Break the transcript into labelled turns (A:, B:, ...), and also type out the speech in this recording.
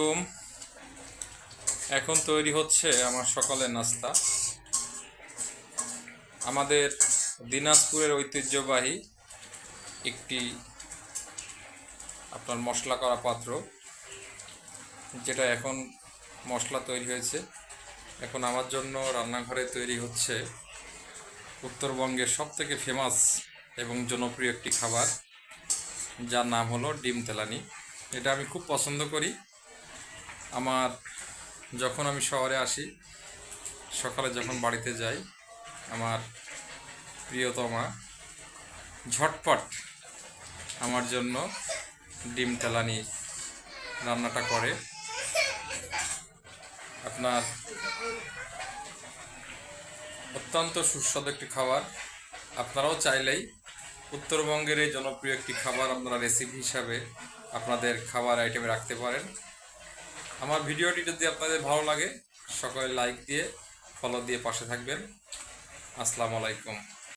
A: আলাইকুম। এখন তৈরি হচ্ছে আমার সকালের নাস্তা। আমাদের দিনাজপুরের ঐতিহ্যবাহী একটি আপনার মশলা করা পাত্র, যেটা এখন মশলা তৈরি হয়েছে। এখন আমার জন্য রান্নাঘরে তৈরি হচ্ছে উত্তরবঙ্গের সবথেকে ফেমাস এবং জনপ্রিয় একটি খাবার, যার নাম হলো ডিম তেলানি। এটা আমি খুব পছন্দ করি। আমার যখন আমি শহরে আসি, সকালে যখন বাড়িতে যাই, আমার প্রিয়তমা ঝটপট আমার জন্য ডিম তেলানি রান্নাটা করে। আপনার অত্যন্ত সুস্বাদু একটি খাবার। আপনারাও চাইলেই উত্তরবঙ্গের এই জনপ্রিয় একটি খাবার আপনারা রেসিপি হিসাবে আপনাদের খাবার আইটেমে রাখতে পারেন। আমার ভিডিওটি যদি আপনাদের ভালো লাগে, সকলে লাইক দিয়ে ফলো দিয়ে পাশে থাকবেন। আসসালামু আলাইকুম।